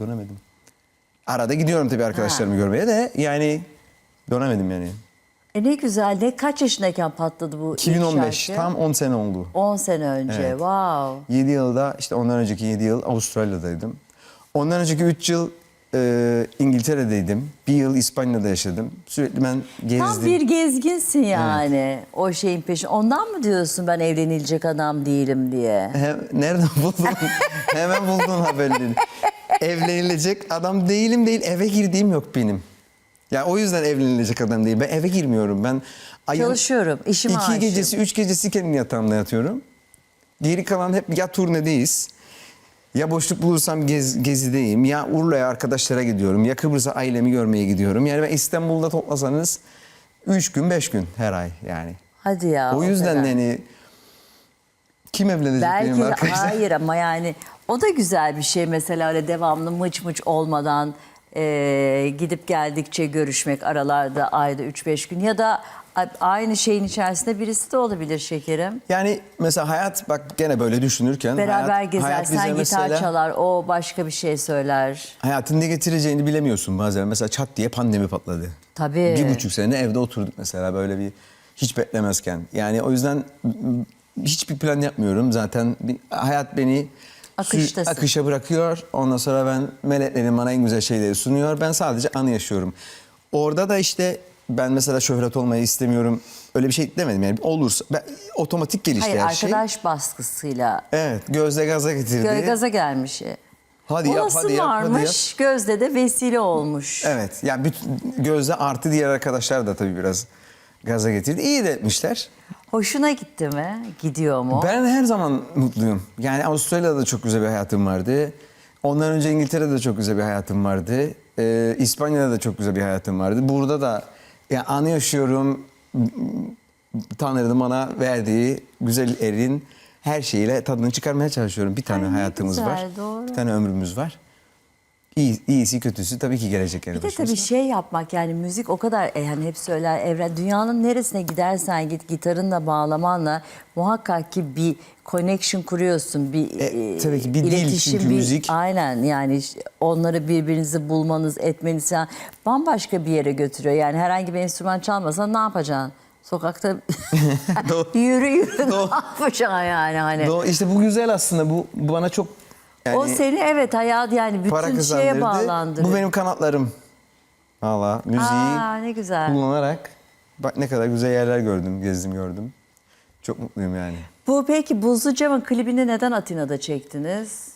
Dönemedim. Arada gidiyorum tabii arkadaşlarımı görmeye de yani dönemedim yani. E ne güzel. Ne kaç yaşındayken patladı bu ilk 2015 şarkı? tam 10 sene oldu. 10 sene önce. Evet. Wow. 7 yılda işte ondan önceki 7 yıl Avustralya'daydım. Ondan önceki 3 yıl e, İngiltere'deydim. Bir yıl İspanya'da yaşadım. Sürekli ben gezdim. Tam bir gezginsin yani o şeyin peşin. Ondan mı diyorsun ben evlenilecek adam değilim diye? Hem, nereden buldun? Hemen buldun haberleri. Evlenilecek adam değilim değil. Eve girdiğim yok benim. Ya o yüzden evlenilecek adam değil. Ben eve girmiyorum. Ben ayın Çalışıyorum, işime iki aşığım. gecesi, üç gecesi kendi yatağımda yatıyorum. Geri kalan hep ya turnedeyiz. Ya boşluk bulursam gez, gezideyim. Ya Urla'ya arkadaşlara gidiyorum. Ya Kıbrıs'a ailemi görmeye gidiyorum. Yani ben İstanbul'da toplasanız üç gün, beş gün her ay yani. Hadi ya. o yüzden de hani kim evlenecek Belki benim arkadaşlar? hayır ama yani o da güzel bir şey mesela öyle devamlı mıç mıç olmadan e, gidip geldikçe görüşmek aralarda ayda 3-5 gün ya da aynı şeyin içerisinde birisi de olabilir şekerim. Yani mesela hayat bak gene böyle düşünürken Beraber hayat, gezer, hayat sen gitar mesela çalar, o başka bir şey söyler. hayatın ne getireceğini bilemiyorsun bazen. Mesela çat diye pandemi patladı. Tabii. Bir buçuk sene evde oturduk mesela böyle bir hiç beklemezken. Yani o yüzden hiçbir plan yapmıyorum. Zaten hayat beni Akıştasın. akışa bırakıyor. Ondan sonra ben meleklerin bana en güzel şeyleri sunuyor. Ben sadece anı yaşıyorum. Orada da işte ben mesela şöhret olmayı istemiyorum. Öyle bir şey demedim yani. Olursa ben, otomatik gelişti Hayır her şey. arkadaş baskısıyla Evet gözde gaza getirdi. gö- gaza gelmiş. Hadi yap, Olası hadi yap, hadi varmış, Gözde de vesile olmuş. Evet. Yani bütün Gözde artı diğer arkadaşlar da tabii biraz gaza getirdi. İyi de etmişler. Hoşuna gitti mi? Gidiyor mu? Ben her zaman mutluyum. Yani Avustralya'da da çok güzel bir hayatım vardı. Ondan önce İngiltere'de de çok güzel bir hayatım vardı. Ee, İspanya'da da çok güzel bir hayatım vardı. Burada da yani anı yaşıyorum. Tanrı'nın bana verdiği güzel erin her şeyiyle tadını çıkarmaya çalışıyorum. Bir tane Ay, hayatımız güzel, var. doğru. Bir tane ömrümüz var. İyi, iyisi kötüsü tabii ki gelecek yani Bir de başımıza. tabii şey yapmak yani müzik o kadar e, hani hep söyler evren dünyanın neresine gidersen git gitarınla bağlamanla muhakkak ki bir connection kuruyorsun bir E, tabii ki bir dil çünkü bir- müzik. aynen yani onları birbirinizi bulmanız etmeniz falan bambaşka bir yere götürüyor yani herhangi bir enstrüman çalmasan ne yapacaksın sokakta yürü yürü ne yapacaksın yani hani Doğru, işte bu güzel aslında. Bu bana çok yani o seni evet hayat yani para bütün kazandırdı. şeye bağlandırıyor. Bu benim kanatlarım. Valla müziği Aa, ne güzel. kullanarak bak ne kadar güzel yerler gördüm, gezdim gördüm. Çok mutluyum yani. Bu peki Buzlu Cam'ın klibini neden Atina'da çektiniz?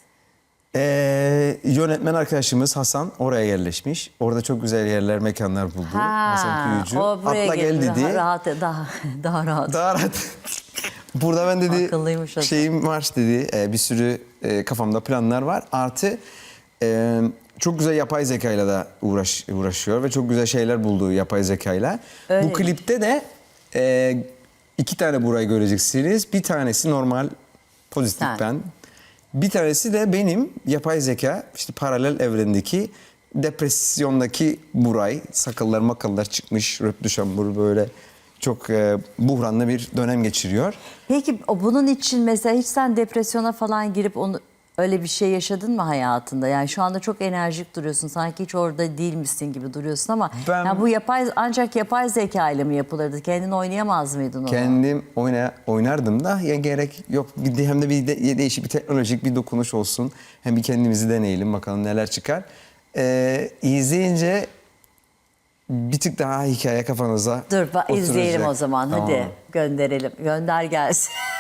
Ee, yönetmen arkadaşımız Hasan oraya yerleşmiş. Orada çok güzel yerler, mekanlar buldu. Hasan Kuyucu. o buraya Atla gel geldi. dedi. Daha rahat, daha, daha rahat. Daha rahat. Burada ben dedi Akıllıymış şeyim var dedi. e, bir sürü e, kafamda planlar var. Artı e, çok güzel yapay zekayla da uğraş, uğraşıyor ve çok güzel şeyler buldu yapay zekayla. Öyle. Bu klipte de e, iki tane burayı göreceksiniz. Bir tanesi normal pozitif Sen. ben. Bir tanesi de benim yapay zeka işte paralel evrendeki depresyondaki Buray. Sakallar makallar çıkmış. Röp düşambur böyle çok e, buhranlı bir dönem geçiriyor. Peki bunun için mesela hiç sen depresyona falan girip onu öyle bir şey yaşadın mı hayatında? Yani şu anda çok enerjik duruyorsun. Sanki hiç orada değilmişsin gibi duruyorsun ama Ben- ya bu yapay ancak yapay zeka ile mi yapılırdı? Kendin oynayamaz mıydın onu? Kendim oyna, oynardım da ya gerek yok. Hem de bir de, değişik bir teknolojik bir dokunuş olsun. Hem bir kendimizi deneyelim bakalım neler çıkar. Ee, izleyince bir tık daha hikaye kafanıza Dur ba- oturacak. izleyelim o zaman Tamam. hadi gönderelim. Gönder gelsin.